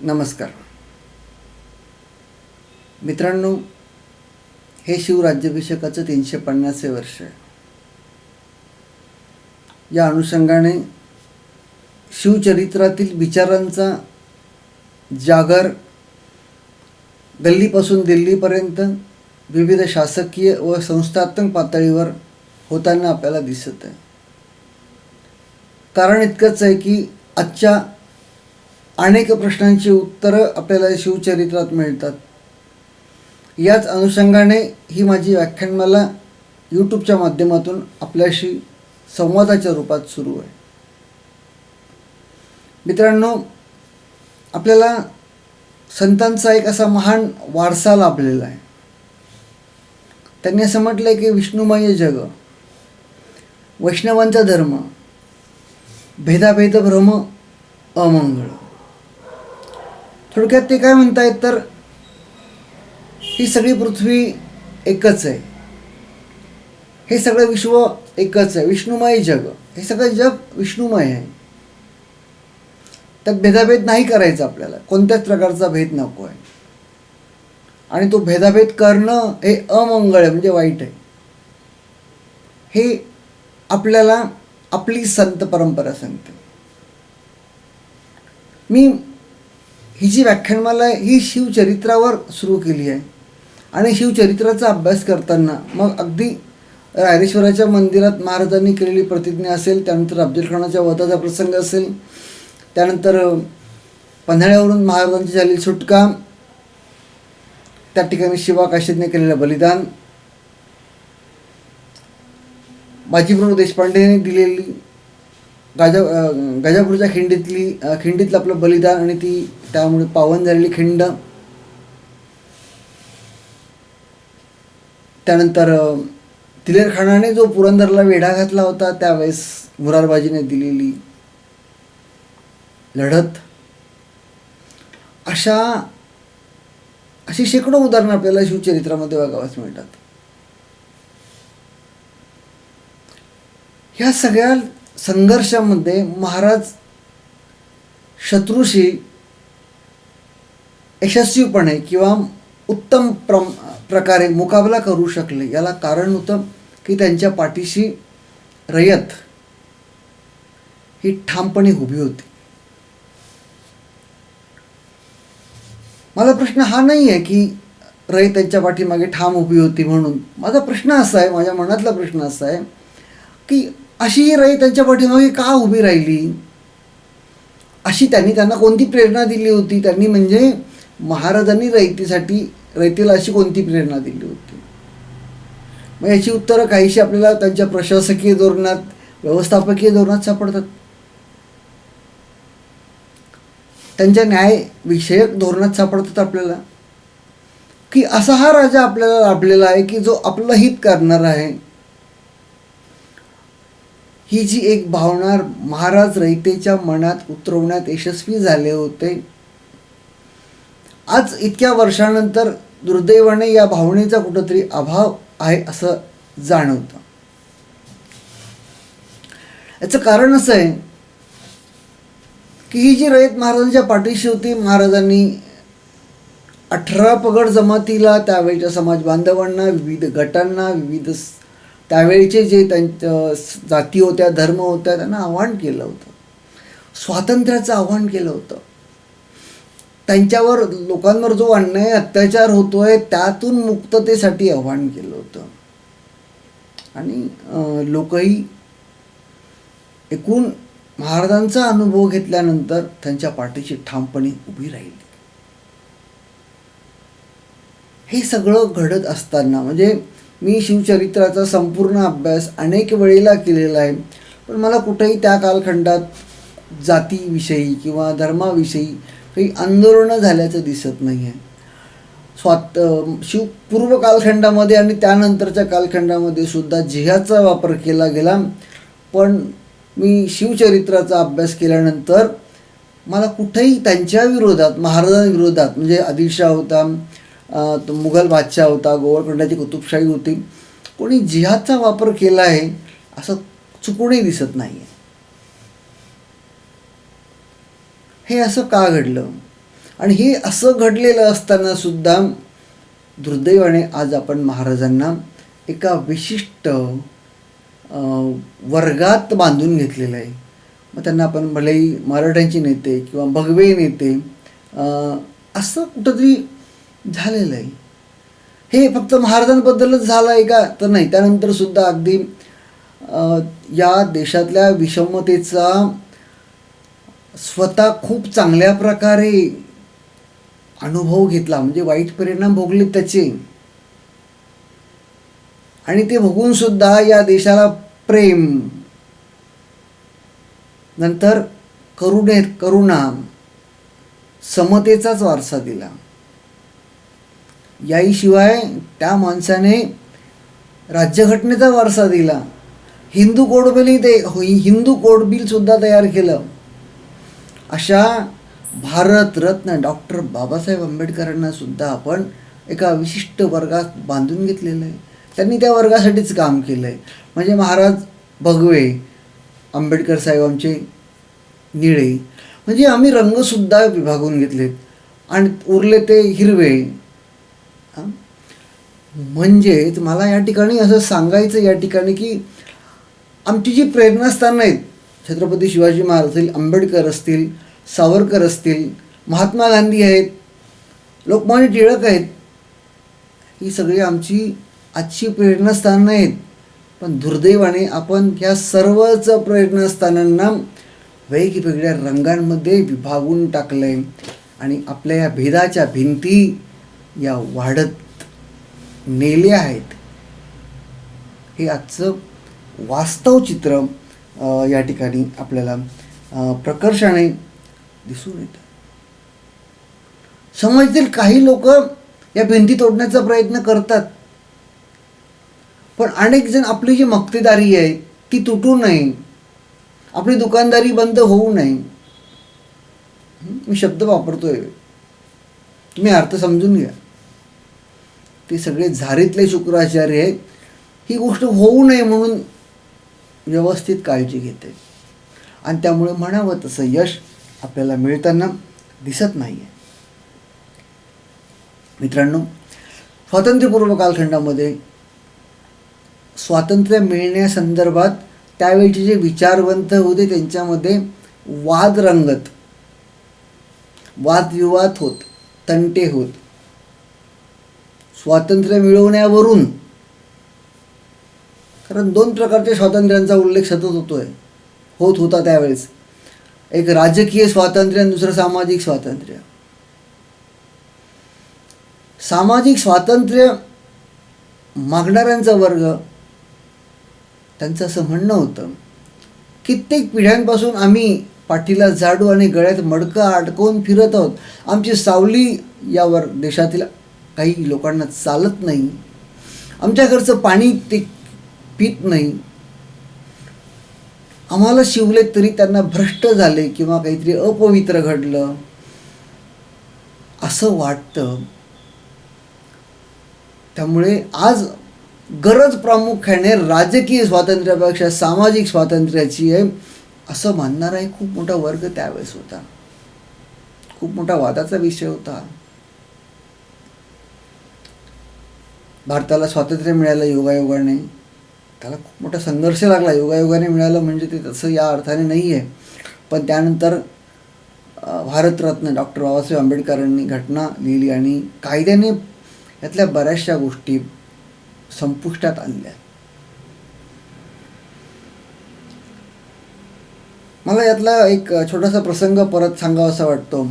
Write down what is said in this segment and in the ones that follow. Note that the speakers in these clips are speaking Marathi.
नमस्कार. मित्रांनो हे शिवराज्याभिषेकाचं तीनशे पन्नासवे वर्ष आहे. या अनुषंगाने शिवचरित्रातील विचारांचा जागर गल्लीपासून दिल्लीपर्यंत विविध शासकीय व संस्थात्मक पातळीवर होताना आपल्याला दिसत आहे. कारण इतकंच आहे की आजच्या अनेक प्रश्नांची उत्तरं आपल्याला शिवचरित्रात मिळतात. याच अनुषंगाने ही माझी व्याख्यानमाला यूट्यूबच्या माध्यमातून आपल्याशी संवादाच्या रूपात सुरू आहे. मित्रांनो आपल्याला संतांचा एक असा महान वारसा लाभलेला आहे. त्यांनी असं म्हटलं आहे की विष्णुमय जग वैष्णवांचा धर्म भेदाभेद भ्रम अमंगळ. थोडक्यात ते काय म्हणतायत तर ही सगळी पृथ्वी एकच आहे. हे सगळं विश्व एकच आहे. विष्णुमय जग. हे सगळं जग विष्णुमय आहे. त्यात भेदाभेद नाही करायचा आपल्याला. कोणत्याच प्रकारचा भेद नको आहे. आणि तो भेदाभेद करणं हे अमंगळ आहे म्हणजे वाईट आहे. हे आपल्याला आपली संत परंपरा सांगते. मी ही जी व्याख्यानमाला आहे ही शिवचरित्रावर सुरू केली आहे. आणि शिवचरित्राचा अभ्यास करताना मग अगदी रायरेश्वराच्या मंदिरात महाराजांनी केलेली प्रतिज्ञा असेल त्यानंतर अब्दुल खानाच्या वधाचा प्रसंग असेल त्यानंतर पन्हाळ्यावरून महाराजांची झालेली सुटका त्या ठिकाणी शिवा काशीदने केलेलं बलिदान बाजीप्रभू देशपांडेने दिलेली गाजा गजापूरच्या गाजापूरच्या खिंडीतली खिंडीतलं आपलं बलिदान आणि ती त्यामुळे पावन झालेली खिंड त्यानंतर तिलेरखानाने दिलेर खानाने जो पुरंदरला वेढा घातला होता त्यावेळेस मुरारबाजीने दिलेली लढत. अशा अशी शेकडो उदाहरणं आपल्याला शिवचरित्रामध्ये बघावास मिळतात. ह्या सगळ्या संघर्षामध्ये महाराज शत्रूशी यशस्वीपणे किंवा उत्तम प्रम प्रकारे मुकाबला करू शकले याला कारण होतं की त्यांच्या पाठीशी रयत ही ठामपणे उभी होती. मला प्रश्न हा नाही आहे की रयत त्यांच्या पाठीमागे ठाम उभी होती म्हणून. माझा प्रश्न असा आहे माझ्या मनातला प्रश्न असा आहे की अशी ही रयत त्यांच्या पाठीमागे का उभी राहिली? अशी त्यांनी त्यांना कोणती प्रेरणा दिली होती? त्यांनी म्हणजे महाराजांनी रयतीसाठी रयतीला अशी कोणती प्रेरणा दिली होती? मग याची उत्तरं काहीशी आपल्याला त्यांच्या प्रशासकीय धोरणात व्यवस्थापकीय धोरणात सापडतात. त्यांच्या न्यायविषयक धोरणात सापडतात आपल्याला. की असा हा राजा आपल्याला लाभलेला आहे की जो आपलं हित करणार आहे. ही जी एक भावना महाराज रयतेच्या मनात उतरवण्यात यशस्वी झाले होते आज इतक्या वर्षानंतर दुर्दैवाने या भावनेचा कुठंतरी अभाव आहे असं जाणवतं. याचं कारण असं आहे की ही जी रयत महाराजांच्या पाठीशी होती महाराजांनी अठरा पगड जमातीला त्यावेळच्या समाज बांधवांना विविध गटांना विविध त्यावेळचे जे त्यांच्या जाती होत्या धर्म होत्या त्यांना आव्हान केलं होतं. स्वातंत्र्याचं आव्हान केलं होतं. त्यांच्यावर लोकांवर जो अन्याय अत्याचार होतोय त्यातून मुक्ततेसाठी आव्हान केलं होतं. आणि लोकही एकूण महाराजांचा अनुभव घेतल्यानंतर त्यांच्या पाठीशी ठामपणे उभी राहिली. हे सगळं घडत असताना म्हणजे मी शिवचरित्राचा संपूर्ण अभ्यास अनेक वेळेला केलेला आहे पण मला कुठेही त्या कालखंडात जातीविषयी किंवा धर्माविषयी काही आंदोलनं झाल्याचं दिसत नाही आहे स्वात शिव पूर्व कालखंडामध्ये आणि त्यानंतरच्या कालखंडामध्ये सुद्धा जिहाचा वापर केला गेला. पण मी शिवचरित्राचा अभ्यास केल्यानंतर मला कुठेही त्यांच्या विरोधात महाराजांविरोधात म्हणजे आदिलशाह होता तो मुघल बादशाह होता गोवळकोंडाची कुतुबशाही होती कोणी जिहादचा वापर केला आहे असं चुकूनही दिसत नाही आहे हे असं का घडलं? आणि हे असं घडलेलं असताना सुद्धा दुर्दैवाने आज आपण महाराजांना एका विशिष्ट वर्गात बांधून घेतलेलं आहे. मग त्यांना आपण भलेही मराठ्यांचे नेते किंवा भगवे नेते असं कुठंतरी झालेलं आहे. हे फक्त महाराजांबद्दलच झालं आहे का? तर नाही. त्यानंतर सुद्धा अगदी या देशातल्या विषमतेचा स्वतः खूप चांगल्या प्रकारे अनुभव घेतला. म्हणजे वाईट परिणाम भोगले त्याचे. आणि ते भोगून सुद्धा या देशाला प्रेम. नंतर करुणे करुणा समतेचाच वारसा दिला. याहीशिवाय त्या माणसाने राज्यघटनेचा वारसा दिला. हिंदू कोड ते हिंदू कोडबिल सुद्धा तयार केलं. अशा भारतरत्न डॉक्टर बाबासाहेब आंबेडकरांना सुद्धा आपण एका विशिष्ट वर्गात बांधून घेतलेलं आहे. त्यांनी त्या वर्गासाठीच काम केलं आहे. म्हणजे महाराज भगवे आंबेडकर साहेब आमचे निळे म्हणजे आम्ही रंगसुद्धा विभागून घेतलेत. आणि उरले ते हिरवे. म्हणजेच मला या ठिकाणी असं सांगायचं या ठिकाणी की आमची जी प्रेरणास्थानं आहेत छत्रपती शिवाजी महाराज असतील आंबेडकर असतील सावरकर असतील महात्मा गांधी आहेत लोकमान्य टिळक आहेत ही सगळी आमची आजची प्रेरणास्थानं आहेत. पण दुर्दैवाने आपण ह्या सर्वच प्रेरणास्थानांना वेगवेगळ्या रंगांमध्ये विभागून टाकलं आहे आणि आपल्या या भेदाच्या भिंती या वाढत नेल्या आहेत. हे आजचं वास्तव चित्र या ठिकाणी आपल्याला प्रकर्षाने दिसून येतं. समाजातील काही लोक या भिंती तोडण्याचा प्रयत्न करतात. पण अनेक जण आपली जी मक्तेदारी आहे ती तुटू नये. आपली दुकानदारी बंद होऊ नये. मी शब्द वापरतोय. तुम्ही अर्थ समजून घ्या. ते सगळे झारीतले शुक्राचार्य आहेत. ही गोष्ट होऊ नये म्हणून व्यवस्थित काळजी घेते. आणि त्यामुळे म्हणावं तसं यश आपल्याला मिळताना दिसत नाही आहे मित्रांनो स्वातंत्र्यपूर्व कालखंडामध्ये स्वातंत्र्य मिळण्यासंदर्भात त्यावेळचे जे विचारवंत होते त्यांच्यामध्ये वाद रंगत वादविवाद होत तंटे होत. स्वातंत्र्य मिळवण्यावरून कारण दोन प्रकारच्या स्वातंत्र्यांचा उल्लेख सतत होतोय. होत होता त्यावेळेस. एक राजकीय स्वातंत्र्य आणि दुसरं सामाजिक स्वातंत्र्य. सामाजिक स्वातंत्र्य मागणाऱ्यांचा वर्ग त्यांचं असं म्हणणं होतं कित्येक पिढ्यांपासून आम्ही पाठीला झाडू आणि गळ्यात मडकं अडकवून फिरत आहोत. आमची सावली यावर देशातील काही लोकांना चालत नाही. आमच्या घरचं पाणी ते पित नाही. आम्हाला शिवले तरी त्यांना भ्रष्ट झाले किंवा काहीतरी अपवित्र घडलं. असं वाटतं. त्यामुळे आज गरज प्रामुख्याने राजकीय स्वातंत्र्यापेक्षा सामाजिक स्वातंत्र्याची आहे असं मानणारा एक खूप मोठा वर्ग त्यावेळेस होता. खूप मोठा वादाचा विषय होता. भारताला स्वातंत्र्य मिळालं योगायोगाने त्याला खूप मोठा संघर्ष लागला. योगायोगाने मिळालं म्हणजे ते तसं या अर्थाने नाही आहे पण त्यानंतर भारतरत्न डॉक्टर बाबासाहेब आंबेडकरांनी घटना लिहिली आणि कायद्याने यातल्या बऱ्याचशा गोष्टी संपुष्टात आणल्या. मला यातला एक छोटासा प्रसंग परत सांगावासा वाटतो.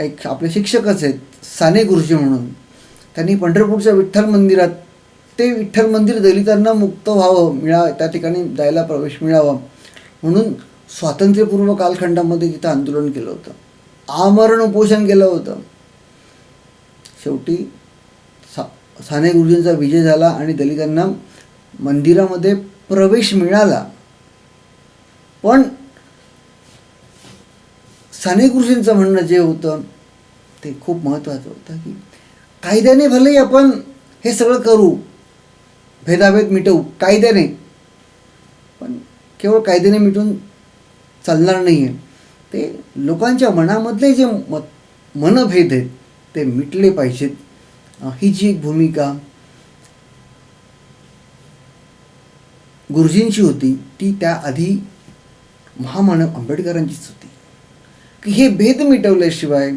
एक आपले शिक्षकच आहेत साने गुरुजी म्हणून. त्यांनी पंढरपूरच्या विठ्ठल मंदिरात ते विठ्ठल मंदिर दलितांना मुक्त व्हावं मिळावं त्या ठिकाणी जायला प्रवेश मिळावा. म्हणून स्वातंत्र्यपूर्व कालखंडामध्ये तिथं आंदोलन केलं होतं. आमरण उपोषण केलं होतं. शेवटी सा साने गुरुजींचा विजय झाला आणि दलितांना मंदिरामध्ये प्रवेश मिळाला. पण साने गुरुजींचं म्हणणं जे होतं ते खूप महत्त्वाचं होतं की कायद्याने भलेही आपण हे सगळं करू भेदाभेद मिटवू कायद्याने पण केवळ कायद्याने मिटून चालणार नाही आहे ते लोकांच्या मनामधले जे मत मनभेद आहेत ते मिटले पाहिजेत. ही जी एक भूमिका गुरुजींची होती ती त्याआधी महामानव आंबेडकरांचीच होती. की हे भेद मिटवल्याशिवाय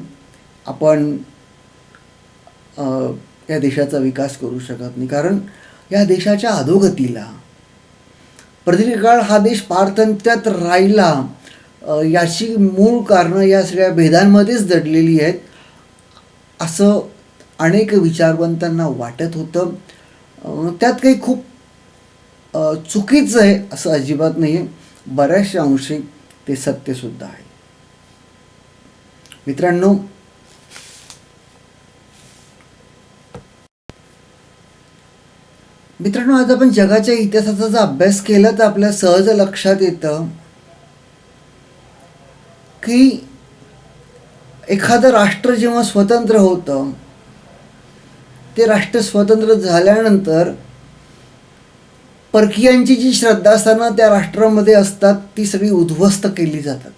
आपण या देशाचा विकास करू शकत नाही. कारण या देशाच्या अधोगतीला. प्रदीर्घकाळ हा देश पारतंत्र्यात राहिला याची मूळ कारणं या सगळ्या भेदांमध्येच दडलेली आहेत असं अनेक विचारवंतांना वाटत होतं. त्यात काही खूप चुकीचं आहे असं अजिबात नाही आहे बऱ्याचशा अंशी ते सत्यसुद्धा आहे. मित्रांनो मित्रांनो आज आपण जगाच्या इतिहासाचा जर अभ्यास केला तर आपल्या सहज लक्षात येतं की एखादं राष्ट्र जेव्हा स्वतंत्र होतं ते राष्ट्र स्वतंत्र झाल्यानंतर परकीयांची जी श्रद्धास्थानं त्या राष्ट्रामध्ये असतात ती सगळी उद्ध्वस्त केली जातात.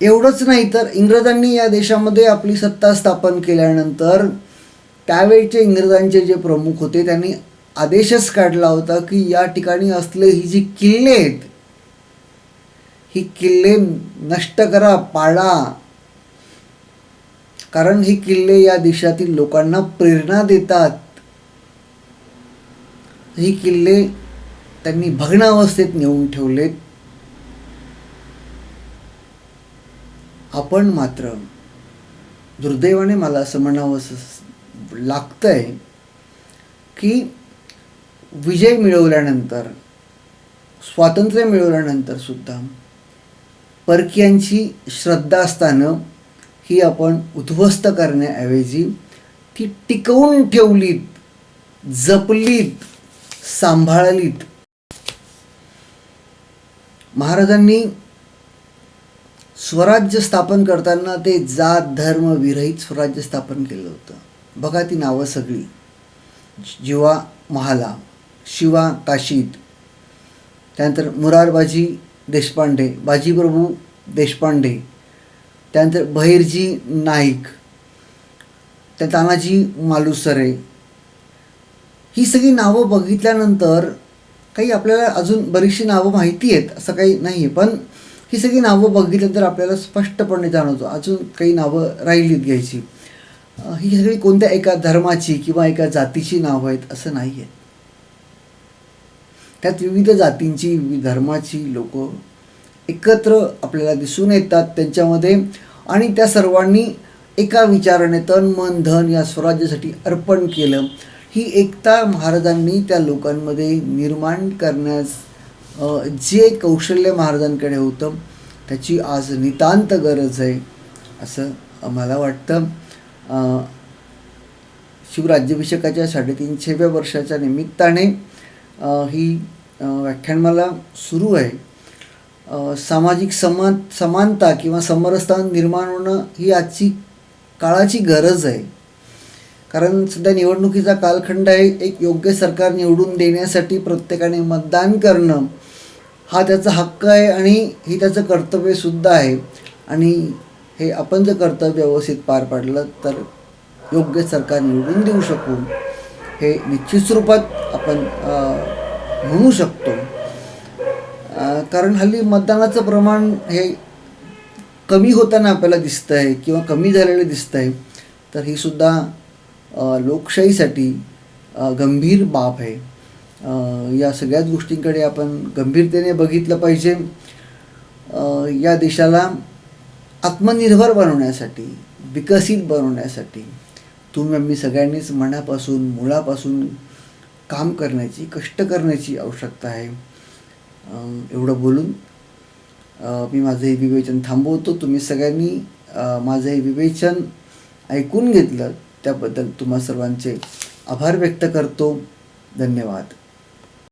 एवढंच नाही तर इंग्रजांनी या देशामध्ये आपली सत्ता स्थापन केल्यानंतर त्यावेळचे इंग्रजांचे जे प्रमुख होते त्यांनी आदेशच काढला होता की या ठिकाणी असले ही जी किल्ले आहेत ही किल्ले नष्ट करा पाळा. कारण ही किल्ले या देशातील लोकांना प्रेरणा देतात. ही किल्ले त्यांनी भग्नावस्थेत नेऊन ठेवलेत. आपण मात्र दुर्दैवाने मला असं म्हणावं लागतंय की विजय मिळवल्यानंतर स्वातंत्र्य मिळवल्यानंतर सुद्धा परकीयांची असताना ही आपण उद्ध्वस्त करण्याऐवजी ती टिकवून ठेवलीत जपलीत सांभाळलीत. महाराजांनी स्वराज्य स्थापन करताना ते जात धर्म विरहित स्वराज्य स्थापन केलं होतं. बघा ती नावं सगळी. जिवा महाला शिवा काशीद. त्यानंतर मुरारबाजी देशपांडे बाजीप्रभू देशपांडे. त्यानंतर बहिरजी नाईक. त्या तानाजी मालुसरे. ही सगळी नावं बघितल्यानंतर काही आपल्याला अजून बरीचशी नावं माहिती आहेत असं काही नाही आहे पण ही सगळी नावं बघितल्यानंतर आपल्याला स्पष्टपणे जाणवतो. अजून काही नावं राहिलीत घ्यायची. ही सगळी कोणत्या एका धर्माची किंवा एका जातीची नावं आहेत असं नाही आहे त्यात विविध जातींची विविध धर्माची लोक एकत्र आपल्याला दिसून येतात त्यांच्यामध्ये आणि त्या सर्वांनी एका विचाराने तन मन धन या स्वराज्यासाठी अर्पण केलं. ही एकता महाराजांनी त्या लोकांमध्ये निर्माण करण्यास जे कौशल्य महाराजांकडे होतं त्याची आज नितांत गरज आहे असं मला वाटतं. शिवराज्याभिषेकाच्या साडेतीनशेव्या वर्षाच्या निमित्ताने ही व्याख्यानमाला सुरू आहे. सामाजिक समान समानता किंवा समरसता निर्माण होणं ही आजची काळाची गरज आहे. कारण सध्या निवडणुकीचा कालखंड आहे एक योग्य सरकार निवडून देण्यासाठी प्रत्येकाने मतदान करणं हा त्याचा हक्क आहे आणि हे त्याचं कर्तव्यसुद्धा आहे. आणि हे आपण जर कर्तव्य व्यवस्थित पार पाडलं तर योग्य सरकार निवडून देऊ शकू हे निश्चित स्वरूपात आपण म्हणू शकतो. कारण हल्ली मतदानाचं प्रमाण हे कमी होताना आपल्याला दिसतं आहे किंवा कमी झालेलं दिसतं आहे तर ही सुद्धा लोकशाहीसाठी गंभीर बाब आहे. या सगळ्याच गोष्टींकडे आपण गंभीरतेने बघितलं पाहिजे. या देशाला आत्मनिर्भर बनवण्यासाठी विकसित बनवण्यासाठी तुम्ही आम्ही सगळ्यांनीच मनापासून मुळापासून काम करण्याची कष्ट करण्याची आवश्यकता आहे. एवढं बोलून मी माझं हे विवेचन थांबवतो. तुम्ही सगळ्यांनी माझं हे विवेचन ऐकून घेतलं त्याबद्दल तुम्हा सर्वांचे आभार व्यक्त करतो. धन्यवाद.